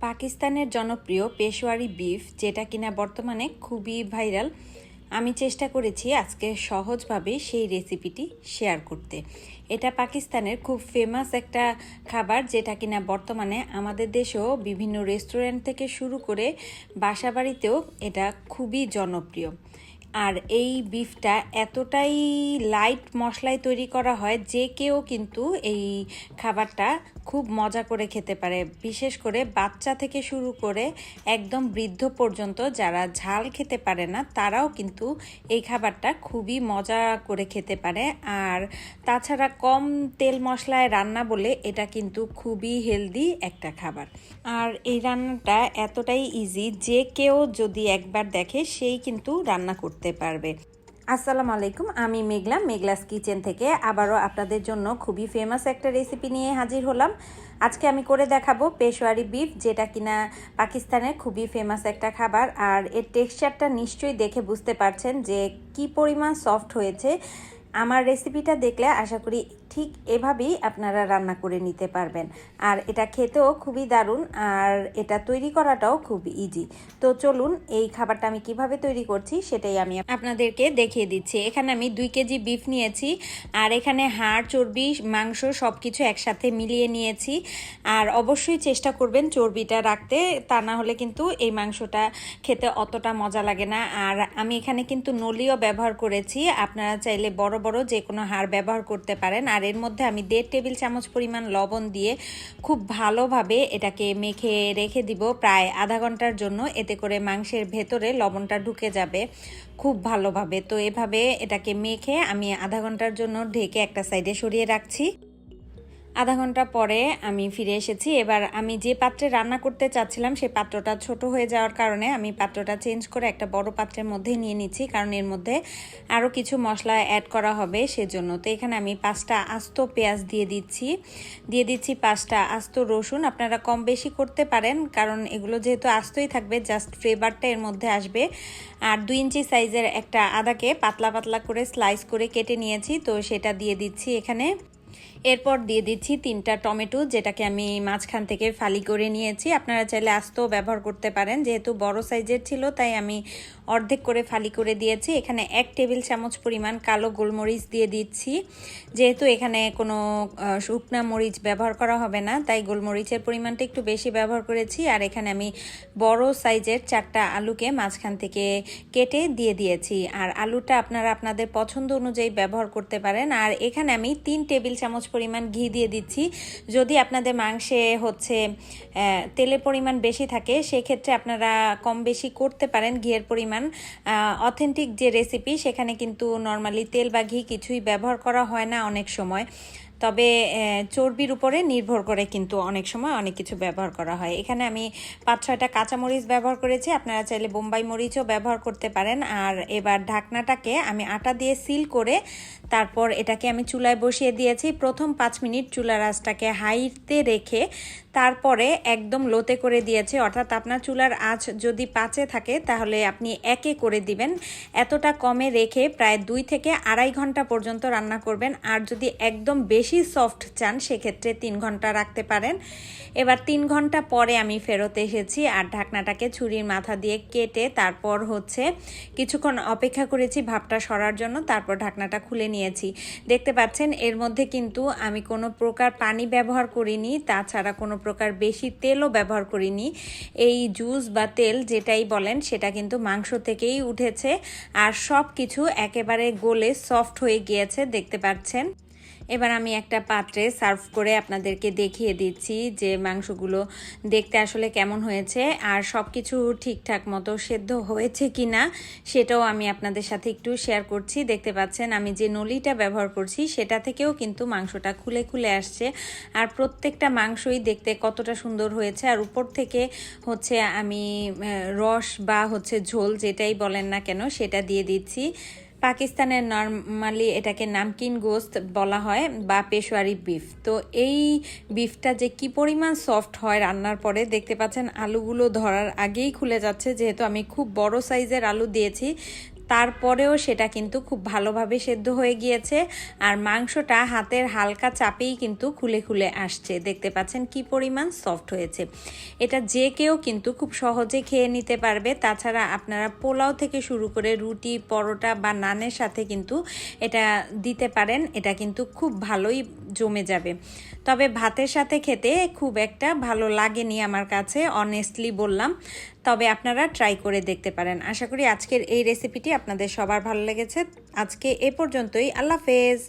পাকিস্তানের জনপ্রিয় পেশোয়ারি বিফ, যেটা কিনা বর্তমানে খুবই ভাইরাল, আমি চেষ্টা করেছি আজকে সহজভাবে সেই রেসিপিটি শেয়ার করতে। এটা পাকিস্তানের খুব ফেমাস একটা খাবার, যেটা কিনা বর্তমানে আমাদের দেশেও বিভিন্ন রেস্টুরেন্ট থেকে শুরু করে বাসাবাড়িতেও এটা খুবই জনপ্রিয়। আর এই বিফটা এতটাই লাইট মশলায় তৈরি করা হয় যে কেউ কিন্তু এই খাবারটা খুব মজা করে খেতে পারে। বিশেষ করে বাচ্চা থেকে শুরু করে একদম বৃদ্ধ পর্যন্ত যারা ঝাল খেতে পারে না, তারাও কিন্তু এই খাবারটা খুবই মজা করে খেতে পারে। আর তাছাড়া কম তেল মশলায় রান্না বলে এটা কিন্তু খুবই হেলদি একটা খাবার। আর এই রান্নাটা এতটাই ইজি যে কেউ যদি একবার দেখে সেই কিন্তু রান্না করতে পারবে। আসসালামু আলাইকুম, আমি মেঘলা। মেঘলাস কিচেন থেকে আবারও আপনাদের জন্য খুবই ফেমাস একটা রেসিপি নিয়ে হাজির হলাম। আজকে আমি করে দেখাবো পেশোয়ারি বিফ যেটা কিনা পাকিস্তানের খুবই ফেমাস একটা খাবার। আর এর টেক্সচারটা নিশ্চয়ই দেখে বুঝতে পারছেন যে কি পরিমাণ সফট হয়েছে। আমার রেসিপিটা দেখলে আশা করি ঠিক এভাবেই আপনারা রান্না করে নিতে পারবেন। আর এটা খেতেও খুবই দারুণ, আর এটা তৈরি করাটাও খুব ইজি তো চলুন, এই খাবারটা আমি কীভাবে তৈরি করছি সেটাই আমি আপনাদেরকে দেখিয়ে দিচ্ছি। এখানে আমি দুই কেজি বিফ নিয়েছি, আর এখানে হাড়, চর্বি, মাংস সব কিছু একসাথে মিলিয়ে নিয়েছি। আর অবশ্যই চেষ্টা করবেন চর্বিটা রাখতে, তা না হলে কিন্তু এই মাংসটা খেতে অতটা মজা লাগে না। আর আমি এখানে কিন্তু নলিও ব্যবহার করেছি, আপনারা চাইলে বড় বড় যে কোনো হাড় ব্যবহার করতে পারেন। আর এর মধ্যে আমি দেড় টেবিল চামচ পরিমাণ লবণ দিয়ে খুব ভালোভাবে এটাকে মেখে রেখে দিব প্রায় আধা ঘণ্টার জন্য। এতে করে মাংসের ভেতরে লবণটা ঢুকে যাবে খুব ভালোভাবে। তো এভাবে এটাকে মেখে আমি আধা ঘণ্টার জন্য ঢেকে একটা সাইডে সরিয়ে রাখছি। আধা ঘণ্টা পরে আমি ফিরে এসেছি। এবার আমি যে পাত্রে রান্না করতে চাচ্ছিলাম সেই পাত্রটা ছোট হয়ে যাওয়ার কারণে আমি পাত্রটা চেঞ্জ করে একটা বড় পাত্রের মধ্যে নিয়ে নিচ্ছি, কারণ এর মধ্যে আরও কিছু মশলা অ্যাড করা হবে সেজন্য। তো এখানে আমি পাঁচটা আস্ত পেঁয়াজ দিয়ে দিচ্ছি। দিয়ে দিচ্ছি পাঁচটা আস্ত রসুন। আপনারা কম বেশি করতে পারেন, কারণ এগুলো যেহেতু আস্তই থাকবে জাস্ট ফ্লেভারটা এর মধ্যে আসবে। আর দুই ইঞ্চি সাইজের একটা আদাকে পাতলা পাতলা করে স্লাইস করে কেটে নিয়েছি, তো সেটা দিয়ে দিচ্ছি এখানে। এরপর দিয়ে দিচ্ছি তিনটা টমেটো, যেটাকে আমি মাঝখান থেকে ফালি করে নিয়েছি। আপনারা চাইলে আস্তেও ব্যবহার করতে পারেন, যেহেতু বড় সাইজের ছিল, তাই আমি অর্ধেক করে ফালি করে দিয়েছি। এখানে এক টেবিল চামচ পরিমাণ কালো গোলমরিচ দিয়ে দিচ্ছি। যেহেতু এখানে কোনো শুকনা মরিচ ব্যবহার করা হবে না, তাই গোলমরিচের পরিমাণটা একটু বেশি ব্যবহার করেছি। আর এখানে আমি বড় সাইজের চারটা আলুকে মাঝখান থেকে কেটে দিয়ে দিয়েছি। আর আলুটা আপনারা আপনাদের পছন্দ অনুযায়ী ব্যবহার করতে পারেন। আর এখানে আমি তিন টেবিল চামচ পরিমাণ ঘি দিয়ে দিচ্ছি। যদি আপনাদের মাংসে হচ্ছে তেলের পরিমাণ বেশি থাকে, সেক্ষেত্রে আপনারা কম বেশি করতে পারেন ঘিয়ের পরিমাণ। অথেন্টিক যে রেসিপি সেখানে কিন্তু নর্মালি তেল বা ঘি কিছুই ব্যবহার করা হয় না অনেক সময়। তবে চর্বির উপরে নির্ভর করে কিন্তু অনেক সময় অনেক কিছু ব্যবহার করা হয়। এখানে আমি পাঁচ, ছয়টা কাঁচামরিচ ব্যবহার করেছি। আপনারা চাইলে বোম্বাই মরিচও ব্যবহার করতে পারেন। আর এবার ঢাকনাটাকে আমি আটা দিয়ে সিল করে তারপর এটাকে আমি চুলায় বসিয়ে দিয়েছি। প্রথম পাঁচ মিনিট চুলার আঁচটাকে হাইতে রেখে তারপরে একদম লোতে করে দিয়েছে। অর্থাৎ আপনার চুলার আঁচ যদি পাঁচে থাকে, তাহলে আপনি একে করে দিবেন। এতটা কমে রেখে প্রায় দুই থেকে আড়াই ঘণ্টা পর্যন্ত রান্না করবেন। আর যদি একদম বেশি সফট চান, সেক্ষেত্রে তিন ঘণ্টা রাখতে পারেন। এবার তিন ঘণ্টা পরে আমি ফেরত এসেছি আর ঢাকনাটাকে ছুরির মাথা দিয়ে কেটে তারপর হচ্ছে কিছুক্ষণ অপেক্ষা করেছি ভাবটা সরার জন্য, তারপর ঢাকনাটা খুলে নিয়েছি। দেখতে পাচ্ছেন, এর মধ্যে কিন্তু আমি কোনো প্রকার পানি ব্যবহার করিনি, তাছাড়া কোনো প্রকার বেশি তেলও ব্যবহার করিনি। এই জুস বা তেল যেটাই বলেন, সেটা কিন্তু মাংস থেকেই উঠেছে। আর সব কিছু একেবারে গোলে সফট হয়ে গিয়েছে, দেখতে পাচ্ছেন। এবার আমি একটা পাত্রে সার্ভ করে আপনাদেরকে দেখিয়ে দিচ্ছি যে মাংসগুলো দেখতে আসলে কেমন হয়েছে আর সব কিছু ঠিকঠাক মতো সেদ্ধ হয়েছে কি না সেটাও আমি আপনাদের সাথে একটু শেয়ার করছি। দেখতে পাচ্ছেন, আমি যে নলিটা ব্যবহার করছি সেটা থেকেও কিন্তু মাংসটা খুলে খুলে আসছে আর প্রত্যেকটা মাংসই দেখতে কতটা সুন্দর হয়েছে। আর উপর থেকে হচ্ছে আমি রস বা হচ্ছে ঝোল যেটাই বলেন না কেন সেটা দিয়ে দিচ্ছি। পাকিস্তানের নর্মালি এটাকে নামকিন গোস্ত বলা হয় বা পেশোয়ারি বিফ। তো এই বিফটা যে কি পরিমাণ সফট হয় রান্নার পরে দেখতে পাচ্ছেন, আলুগুলো ধরার আগেই খুলে যাচ্ছে। যেহেতু আমি খুব বড় সাইজের আলু দিয়েছি তারপরেও সেটা কিন্তু খুব ভালোভাবে সেদ্ধ হয়ে গিয়েছে। আর মাংসটা হাতের হালকা চাপেই কিন্তু খুলে খুলে আসছে। দেখতে পাচ্ছেন কি পরিমাণ সফট হয়েছে। এটা যে কেউ কিন্তু খুব সহজে খেয়ে নিতে পারবে। তাছাড়া আপনারা পোলাও থেকে শুরু করে রুটি, পরোটা বা নানের সাথে কিন্তু এটা দিতে পারেন। এটা কিন্তু খুব ভালোই জমে যাবে। তবে ভাতের সাথে খেতে খুব একটা ভালো লাগেনি আমার কাছে অনেস্টলি বললাম। তবে আপনারা ট্রাই করে দেখতে পারেন। আশা করি আজকের এই রেসিপিটি আপনাদের সবার ভালো লেগেছে। আজকে এ পর্যন্তই। আল্লাহ হাফেজ।